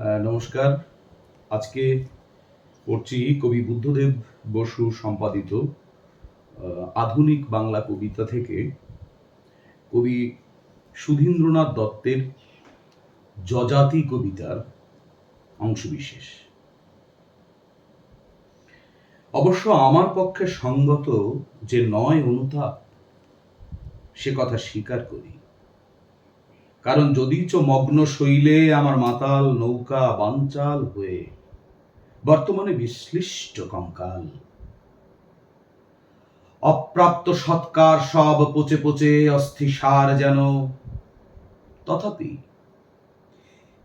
নমস্কার। আজকে পড়ছি কবি বুদ্ধদেব বসু সম্পাদিত আধুনিক বাংলা কবিতা থেকে। কবি সুধীন্দ্রনাথ দত্তের যজাতি কবিতার অংশবিশেষ। অবশ্য আমার পক্ষে সঙ্গত যে নয় অনুতাপ, সে কথা স্বীকার করি। কারণ যদিচ মগ্ন শৈলে আমার মাতাল নৌকা বানচাল হয়ে, বর্তমানে বিশ্লিষ্ট কঙ্কাল। অপ্রাপ্ত সৎকার সব পচে পচে অস্থিসার যেন। তথাপি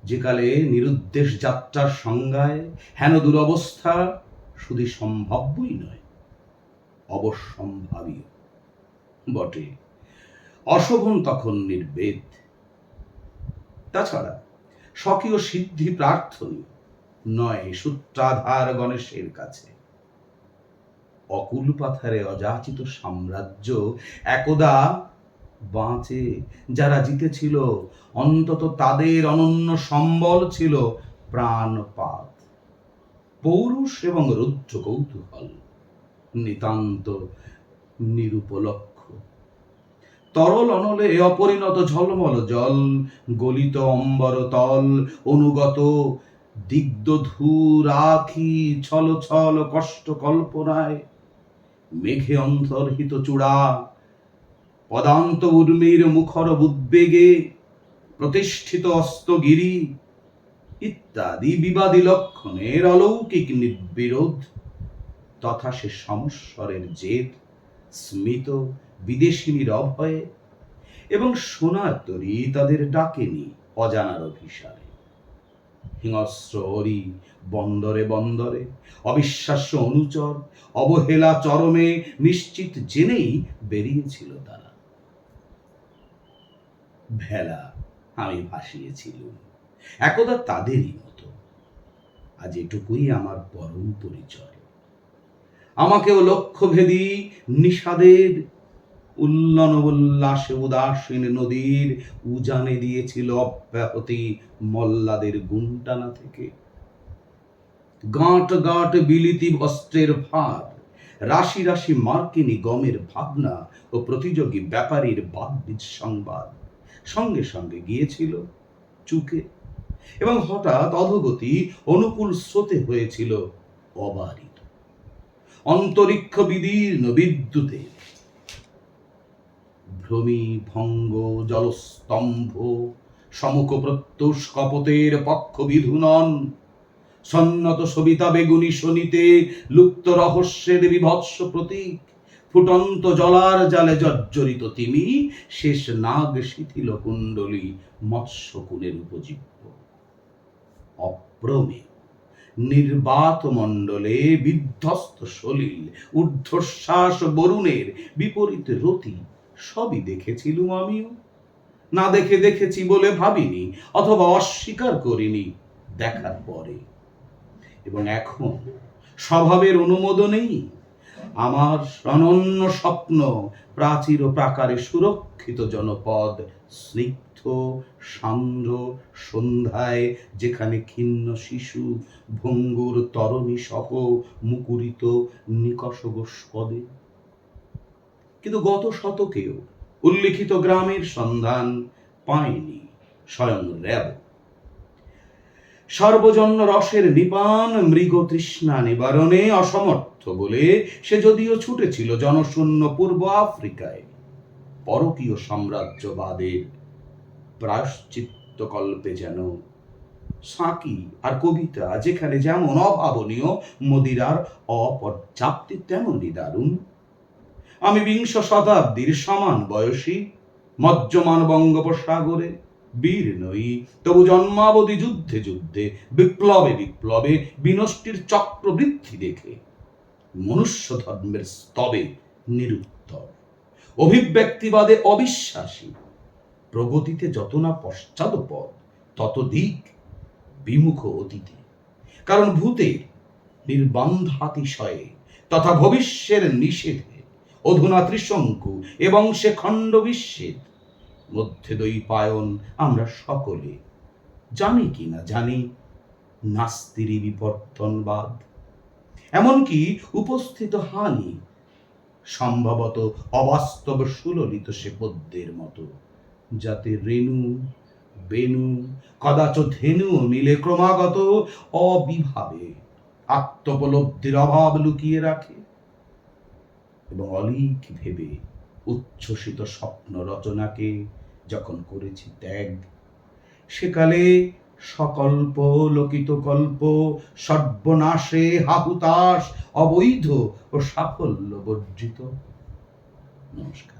যেকালে নিরুদ্দেশ যাত্রার সংজ্ঞায় হেন দুরবস্থা শুধু সম্ভাব্যই নয় অবশ্যম্ভাবীয় বটে। অশোভন তখন নির্বেদ। তাছাড়া স্বকীয় সিদ্ধি প্রার্থনীয় নয় সূত্রাধার গণেশের কাছে। অকুল পাথারে অযাচিত সাম্রাজ্য একদা বাঁচে। যারা জিতেছিল, অন্তত তাদের অনন্য সম্বল ছিল প্রাণপাত। পৌরুষ এবং রুদ্র কৌতূহল নিতান্ত নিরুপলক্ষ তরল অনলে অপরিণত ঝলমল, জল গলিত অম্বর তল, অনুগত দিগ্ধধূ রাখি ছল ছল কষ্ট কল্পনায় মেঘে অন্তর্হিত চূড়া, পদান্ত উর্মির মুখর উদ্বেগে প্রতিষ্ঠিত অস্তগিরি, ইত্যাদি বিবাদী লক্ষণের অলৌকিক নির্বিরোধ, তথা সে সমস্বরের জেদ, স্মিত বিদেশিনীর অভয়ে এবং সোনার তরী তাদের ডাকেনি অজানার অভিসারে। হিংস্র অরি বন্দরে বন্দরে, অবিশ্বাস্য অনুচর, অবহেলা চরমে নিশ্চিত জেনেই বেরিয়েছিল তারা। ভেলা, আমি ভাসিয়েছিলুম, একদা তাদেরই মতো। আজ এটুকুই আমার পরম পরিচয়। আমাকেও লক্ষ্যভেদী নিষাদের উল্লন উল্লাসে উদাসীন নদীর উজানে দিয়েছিল অব্যাহতি মল্লাদের গুনটানা থেকে। গাঁট গাঁট বিলিতি বস্ত্রের ভার, রাশি রাশি মার্কিনী গমের ভাবনা ও প্রতিযোগী ব্যাপারীর বাদবিদ সংবাদ সঙ্গে সঙ্গে গিয়েছিল চুকে এবং হঠাৎ অধগতি অনুকূল স্রোতে হয়েছিল অবারিত। অন্তরিক্ষ বিদীর্ণ বিদ্যুতে ভ্রমি ভঙ্গ, জলস্তম্ভ সমুখ প্রত্যুষ কপতের পক্ষ বিধুনন সন্নত সবিতা বেগুনি শনিতে লুপ্ত রহস্যের বিভৎস প্রতীক। ফুটন্ত জলার জালে জর্জরিত তিমি, শেষ নাগ শিথিল কুণ্ডলী মৎস্যকুলের উপজীব্য। অপ্রমেয় নির্বাত মণ্ডলে বিধ্বস্ত সলিল, ঊর্ধ্বশ্বাস বরুণের বিপরীত রতি সবই দেখেছিলুম আমিও। না দেখে দেখেছি বলে ভাবিনি, অথবা অস্বীকার করিনি দেখার পরে। এবং এখন স্বভাবের অনুমোদনেই আমার অনন্য স্বপ্ন প্রাচীর ও প্রাকারে সুরক্ষিত জনপদ, স্নিগ্ধ সান্দ্র সন্ধ্যায়, যেখানে ক্ষীণ শিশু, ভঙ্গুর তরণী সহ মুকুরিত নিকষ গোস্পদে কিন্তু গত শতকেও উল্লিখিত গ্রামের সন্ধান পায়নি স্বয়ং র্যাব। সর্বজন্য রসের নিপান মৃগ তৃষ্ণা নিবারণে অসমর্থ বলে সে যদিও ছুটেছিল জনশূন্য পূর্ব আফ্রিকায়, পরকীয় সাম্রাজ্যবাদের প্রায়শ্চিত্তকল্পে যেন সাঁকি আর কবিতা যেখানে যেমন অভাবনীয়, মদিরার অপর্যাপ্তি তেমনই দারুণ। আমি বিংশ শতাব্দীর সমান বয়সী, মজ্জমান বঙ্গোপসাগরে, বীর নই, তবু জন্মাবধি যুদ্ধে যুদ্ধে, বিপ্লবে বিপ্লবে, বিনষ্টির চক্রবৃদ্ধি দেখে মনুষ্য ধর্মের স্তবে নিরুত্তর, অভিব্যক্তিবাদে অবিশ্বাসী, প্রগতিতে যত না পশ্চাদপদ তত দিক বিমুখ অতীতে। কারণ ভূতের নির্বান্ধাতিশয়ে তথা ভবিষ্যের নিষেধে অধুনা ত্রিশঙ্কু এবং সে খণ্ড বিশ্বের মধ্যে দৈপায়ন আমরা সকলে জানি কি না জানি, নাস্তিরি বিবর্তনবাদ। এমনকি উপস্থিত হানি সম্ভবত অবাস্তব সুললিত সে পদ্যের মতো, যাতে রেণু, বেণু কদাচ ধেনু মিলে ক্রমাগত অবিভাবে আত্মোপলব্ধির অভাব লুকিয়ে রাখে। এবং অলিক ভেবে উচ্ছ্বসিত স্বপ্ন রচনাকে যখন করেছি ত্যাগ, সেকালে সকল্প লোকিত কল্প, সর্বনাশে হাহুতাস অবৈধ ও সাফল্য বর্জিত। নমস্কার।